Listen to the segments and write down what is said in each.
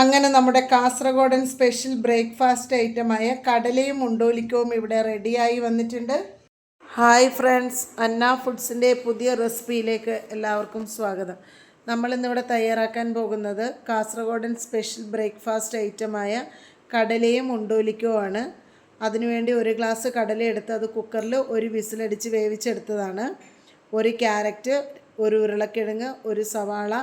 അങ്ങനെ നമ്മുടെ കാസർഗോഡൻ special breakfast ഐറ്റമായ കടലയും ഉണ്ടോലിക്കവും ഇവിടെ റെഡിയായി വന്നിട്ടുണ്ട്. ഹായ് ഫ്രണ്ട്സ് അന്ന ഫുഡ്സിന്റെ പുതിയ റെസിപ്പിയിലേക്ക് എല്ലാവർക്കും സ്വാഗതം. നമ്മളിന്നിവിടെ തയ്യാറാക്കാൻ പോകുന്നത് കാസർഗോഡൻ സ്പെഷ്യൽ ബ്രേക്ക്ഫാസ്റ്റ് ഐറ്റമായ കടലയും ഉണ്ടോലിക്കവുമാണ് അതിനുവേണ്ടി ഒരു ഗ്ലാസ് കടല എടുത്ത് അത് കുക്കറിൽ ഒരു വിസിലടിച്ച് വേവിച്ചെടുത്തതാണ്. ഒരു ക്യാരറ്റ് ഒരു ഉരുളക്കിഴങ്ങ് ഒരു സവാള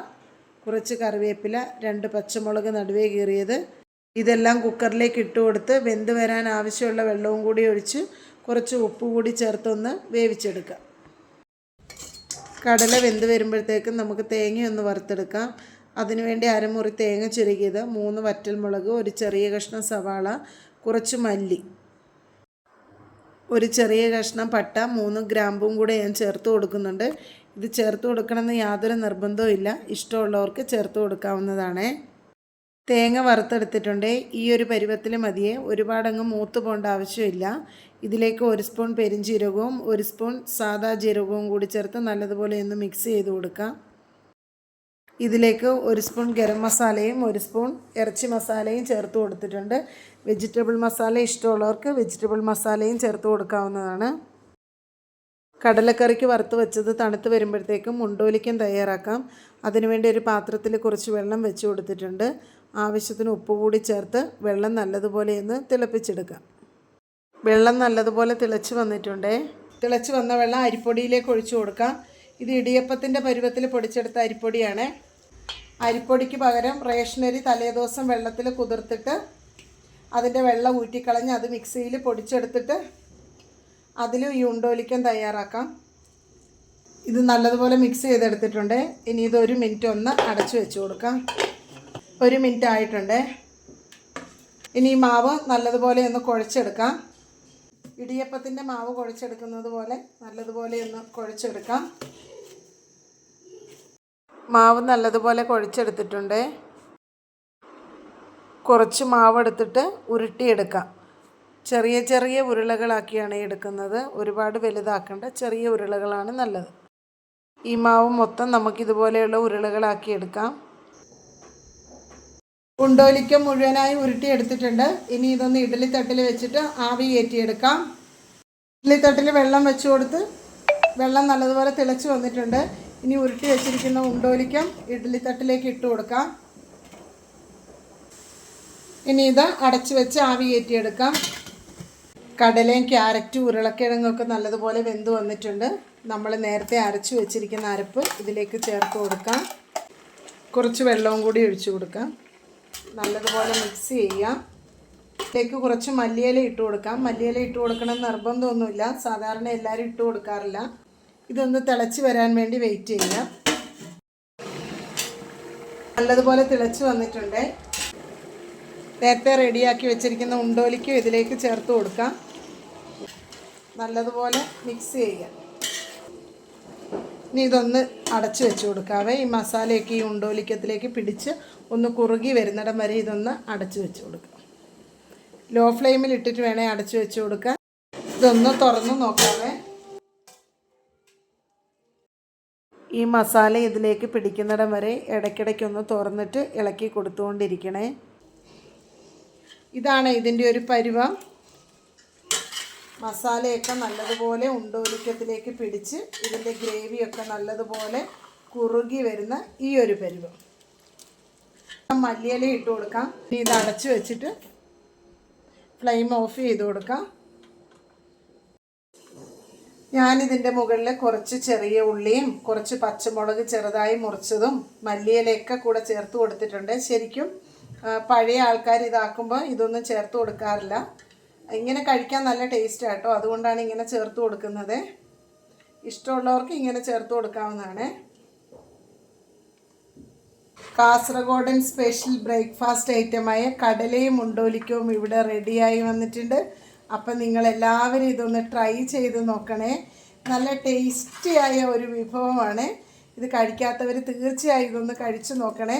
കുറച്ച് കറിവേപ്പില രണ്ട് പച്ചമുളക് നടുവേ കീറിയത്. ഇതെല്ലാം കുക്കറിലേക്ക് ഇട്ട് കൊടുത്ത് വെന്ത് വരാൻ ആവശ്യമുള്ള വെള്ളവും കൂടി ഒഴിച്ച് കുറച്ച് ഉപ്പ് കൂടി ചേർത്തൊന്ന് വേവിച്ചെടുക്കാം. കടല വെന്ത് വരുമ്പോഴത്തേക്കും നമുക്ക് തേങ്ങയൊന്ന് വറുത്തെടുക്കാം. അതിനുവേണ്ടി അരമുറി തേങ്ങ ചുരുക്കിയത് മൂന്ന് വറ്റൽമുളക് ഒരു ചെറിയ കഷ്ണം സവാള കുറച്ച് മല്ലി. ഒരു ചെറിയ കഷ്ണം പട്ട മൂന്ന് ഗ്രാമ്പും കൂടെ ഞാൻ ചേർത്ത് കൊടുക്കുന്നുണ്ട്. ഇത് ചേർത്ത് കൊടുക്കണമെന്ന് യാതൊരു നിർബന്ധവും ഇല്ല. ഇഷ്ടമുള്ളവർക്ക് ചേർത്ത് കൊടുക്കാവുന്നതാണ്. തേങ്ങ വറുത്തെടുത്തിട്ടുണ്ട്. ഈ ഒരു പരുവത്തിൽ മതിയെ. ഒരുപാടങ്ങ് മൂത്ത് പോകേണ്ട ആവശ്യമില്ല. ഇതിലേക്ക് ഒരു സ്പൂൺ പെരിഞ്ചീരകവും ഒരു സ്പൂൺ സാദാ ജീരകവും കൂടി ചേർത്ത് നല്ലതുപോലെ ഒന്ന് മിക്സ് ചെയ്ത് കൊടുക്കാം. ഇതിലേക്ക് ഒരു സ്പൂൺ ഗരം മസാലയും ഒരു സ്പൂൺ ഇറച്ചി മസാലയും ചേർത്ത് കൊടുത്തിട്ടുണ്ട്. വെജിറ്റബിൾ മസാല ഇഷ്ടമുള്ളവർക്ക് വെജിറ്റബിൾ മസാലയും ചേർത്ത് കൊടുക്കാവുന്നതാണ്. കടലക്കറിക്ക് വറുത്ത് വെച്ചത് തണുത്ത് വരുമ്പോഴത്തേക്കും മുണ്ടോലിക്കും തയ്യാറാക്കാം. അതിനുവേണ്ടി ഒരു പാത്രത്തിൽ കുറച്ച് വെള്ളം വെച്ച് കൊടുത്തിട്ടുണ്ട്. ആവശ്യത്തിന് ഉപ്പ് കൂടി ചേർത്ത് വെള്ളം നല്ലതുപോലെ ഒന്ന് തിളപ്പിച്ചെടുക്കാം. വെള്ളം നല്ലതുപോലെ തിളച്ച് വന്നിട്ടുണ്ട്. തിളച്ച് വന്ന വെള്ളം അരിപ്പൊടിയിലേക്ക് ഒഴിച്ചു കൊടുക്കാം. ഇത് ഇടിയപ്പത്തിന്റെ പരുവത്തിൽ പൊടിച്ചെടുത്ത അരിപ്പൊടിയാണ്. അരിപ്പൊടിക്ക് പകരം റേഷനരി തലേദിവസം വെള്ളത്തിൽ കുതിർത്തിട്ട് അതിന്റെ വെള്ളം ഊറ്റിക്കളഞ്ഞ് അത് മിക്സിയിൽ പൊടിച്ചെടുത്തിട്ട് അതിലും ഈ തയ്യാറാക്കാം. ഇത് നല്ലതുപോലെ മിക്സ് ചെയ്തെടുത്തിട്ടുണ്ട്. ഇനി ഇത് ഒരു മിനിറ്റ് ഒന്ന് അടച്ചു വെച്ച് കൊടുക്കാം. ഒരു മിനിറ്റ് ആയിട്ടുണ്ട്. ഇനി ഈ മാവ് നല്ലതുപോലെ ഒന്ന് കുഴച്ചെടുക്കാം. ഇടിയപ്പത്തിന്റെ മാവ് കുഴച്ചെടുക്കുന്നത് പോലെ നല്ലതുപോലെ ഒന്ന് കുഴച്ചെടുക്കാം. മാവ് നല്ലതുപോലെ കുഴച്ചെടുത്തിട്ടുണ്ട്. കുറച്ച് മാവ് എടുത്തിട്ട് ഉരുട്ടിയെടുക്കാം. ചെറിയ ചെറിയ ഉരുളകളാക്കിയാണ് എടുക്കുന്നത്. ഒരുപാട് വലുതാക്കേണ്ട ചെറിയ ഉരുളകളാണ് നല്ലത്. ഈ മാവ് മൊത്തം നമുക്കിതുപോലെയുള്ള ഉരുളകളാക്കി എടുക്കാം. ഉണ്ടോലിക്ക മുഴുവനായി ഉരുട്ടി എടുത്തിട്ടുണ്ട് ഇനി ഇതൊന്ന് ഇഡ്ഡലി തട്ടിൽ വെച്ചിട്ട് ആവി കയറ്റിയെടുക്കാം ഇഡ്ഡലി തട്ടിൽ വെള്ളം വെച്ച് കൊടുത്ത് വെള്ളം നല്ലതുപോലെ തിളച്ച് വന്നിട്ടുണ്ട്. ഇനി ഉരുട്ടി വെച്ചിരിക്കുന്ന ഉണ്ടോലിക്കം ഇഡ്ഡലി തട്ടിലേക്ക് ഇട്ട് കൊടുക്കാം. ഇനി ഇത് അടച്ചു വെച്ച് ആവി കയറ്റിയെടുക്കാം കടലയും ക്യാരറ്റും ഉരുളക്കിഴങ്ങൊക്കെ നല്ലതുപോലെ വെന്ത് വന്നിട്ടുണ്ട്. നമ്മൾ നേരത്തെ അരച്ചു വെച്ചിരിക്കുന്ന അരപ്പ് ഇതിലേക്ക് ചേർത്ത് കൊടുക്കാം. കുറച്ച് വെള്ളവും കൂടി ഒഴിച്ചു കൊടുക്കാം. നല്ലതുപോലെ മിക്സ് ചെയ്യാം. ഇതിലേക്ക് കുറച്ച് മല്ലിയില ഇട്ട് കൊടുക്കാം. മല്ലിയില ഇട്ട് കൊടുക്കണം നിർബന്ധമൊന്നുമില്ല. സാധാരണ എല്ലാവരും ഇട്ട് കൊടുക്കാറില്ല. ഇതൊന്ന് തിളച്ച് വരാൻ വേണ്ടി വെയിറ്റ് ചെയ്യാം നല്ലതുപോലെ തിളച്ച് വന്നിട്ടുണ്ട്. നേരത്തെ റെഡിയാക്കി വെച്ചിരിക്കുന്ന ഉണ്ടോലിക്കും ഇതിലേക്ക് ചേർത്ത് കൊടുക്കാം. നല്ലതുപോലെ മിക്സ് ചെയ്യുക. ഇനി ഇതൊന്ന് അടച്ചു വെച്ച് കൊടുക്കാവേ. ഈ മസാലയൊക്കെ ഈ ഉണ്ടോലിക്കത്തിലേക്ക് പിടിച്ച് ഒന്ന് കുറുകി വരുന്നിടം വരെ ഇതൊന്ന് അടച്ചു വെച്ച് കൊടുക്കുക ലോ ഫ്ലെയിമിൽ ഇട്ടിട്ട് വേണേൽ അടച്ചു വെച്ച് കൊടുക്കാം ഇതൊന്ന് തുറന്ന് നോക്കാവേ. ഈ മസാല ഇതിലേക്ക് പിടിക്കുന്നിടം വരെ ഇടയ്ക്കിടയ്ക്കൊന്ന് തുറന്നിട്ട് ഇളക്കി കൊടുത്തുകൊണ്ടിരിക്കണേ. ഇതാണ് ഇതിന്റെ ഒരു പരുവം. മസാലയൊക്കെ നല്ലതുപോലെ ഉണ്ടോലിക്കത്തിലേക്ക് പിടിച്ച് ഇതിന്റെ ഗ്രേവിയൊക്കെ നല്ലതുപോലെ കുറുകി വരുന്ന ഈ ഒരു പരുവം. മല്ലിയില ഇട്ട് കൊടുക്കാം. ഇനി ഇത് അടച്ചു വെച്ചിട്ട് ഫ്ലെയിം ഓഫ് ചെയ്ത് കൊടുക്കാം. ഞാനിതിന്റെ മുകളിൽ കുറച്ച് ചെറിയ ഉള്ളിയും കുറച്ച് പച്ചമുളക് ചെറുതായി മുറിച്ചതും മല്ലിയിലയൊക്കെ കൂടെ ചേർത്ത് കൊടുത്തിട്ടുണ്ട്. ശരിക്കും പഴയ ആൾക്കാർ ഇതാക്കുമ്പോൾ ഇതൊന്നും ചേർത്ത് കൊടുക്കാറില്ല. ഇങ്ങനെ കഴിക്കാൻ നല്ല ടേസ്റ്റ് കേട്ടോ അതുകൊണ്ടാണ് ഇങ്ങനെ ചേർത്ത് കൊടുക്കുന്നത്. ഇഷ്ടമുള്ളവർക്ക് ഇങ്ങനെ ചേർത്ത് കൊടുക്കാവുന്നതാണ്. കാസർഗോഡൻ സ്പെഷ്യൽ ബ്രേക്ക്ഫാസ്റ്റ് ഐറ്റമായ കടലയും ഉണ്ടോലിക്കവും ഇവിടെ റെഡിയായി വന്നിട്ടുണ്ട്. അപ്പം നിങ്ങൾ എല്ലാവരും ഇതൊന്ന് ട്രൈ ചെയ്ത് നോക്കണേ. നല്ല ടേസ്റ്റിയായ ഒരു വിഭവമാണ്. ഇത് കഴിക്കാത്തവർ തീർച്ചയായും ഇതൊന്ന് കഴിച്ചു നോക്കണേ.